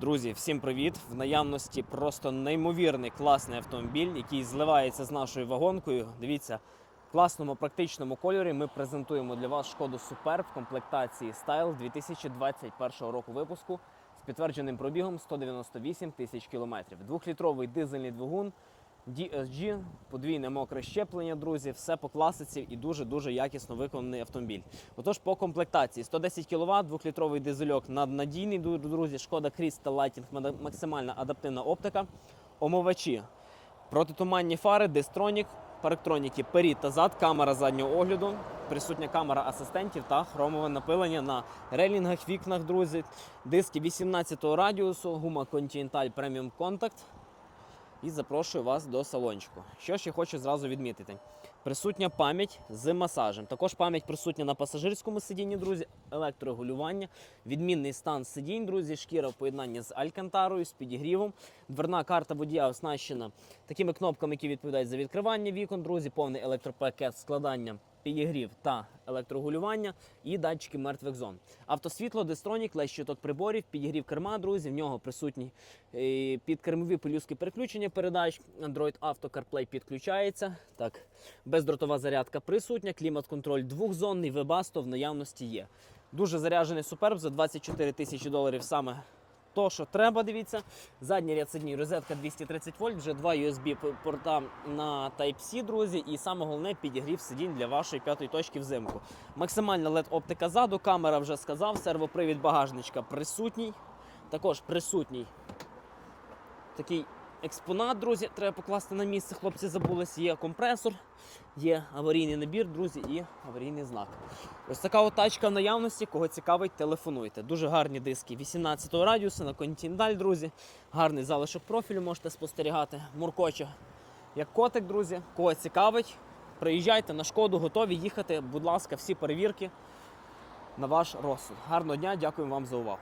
Друзі, всім привіт! В наявності просто неймовірний класний автомобіль, який зливається з нашою вагонкою. Дивіться, в класному практичному кольорі ми презентуємо для вас шкоду Superb в комплектації Style 2021 року випуску з підтвердженим пробігом 198 тисяч кілометрів. Двохлітровий дизельний двигун. DSG, подвійне мокре щеплення, друзі, все по класиці і дуже-дуже якісно виконаний автомобіль. Отож, по комплектації. 110 кВт, двохлітровий дизельок наднадійний, друзі, шкода Crystal Lighting, максимальна адаптивна оптика, омивачі, протитуманні фари, дистронік, парктроніки перед та зад, камера заднього огляду, присутня камера асистентів та хромове напилення на рейлінгах, вікнах, друзі, диски 18-го радіусу, гума Continental Premium Contact, і запрошую вас до салончику. Що ще хочу зразу відмітити: присутня пам'ять з масажем. Також пам'ять присутня на пасажирському сидінні, друзі, електрорегулювання, відмінний стан сидінь, друзі, шкіра в поєднанні з алькантарою, з підігрівом. Дверна карта водія оснащена такими кнопками, які відповідають за відкривання вікон, друзі, повний електропакет складання. Підігрів та електрорегулювання і датчики мертвих зон. Автосвітло, дистронік, лесь щиток приборів, підігрів керма, друзі. В нього присутні е, підкермові пелюстки переключення передач. Android Auto CarPlay підключається. Так, бездротова зарядка присутня, клімат-контроль двохзонний, Webasto в наявності є. Дуже заряджений суперб за 24 тисячі доларів саме то, що треба, дивіться. Задній ряд сидній, розетка 230 вольт, вже два USB-порта на Type-C, друзі, і саме головне підігрів сидінь для вашої п'ятої точки взимку. Максимальна LED оптика ззаду, камера вже сказав, сервопривід багажничка присутній. Також присутній такий експонат, друзі, треба покласти на місце. Хлопці забулись. Є компресор, є аварійний набір, друзі, і аварійний знак. Ось така от тачка в наявності. Кого цікавить, телефонуйте. Дуже гарні диски 18 го радіуса на Continental, друзі. Гарний залишок профілю можете спостерігати. Муркоче як котик, друзі. Кого цікавить, приїжджайте на шкоду, готові їхати. Будь ласка, всі перевірки на ваш розсуд. Гарного дня, дякую вам за увагу.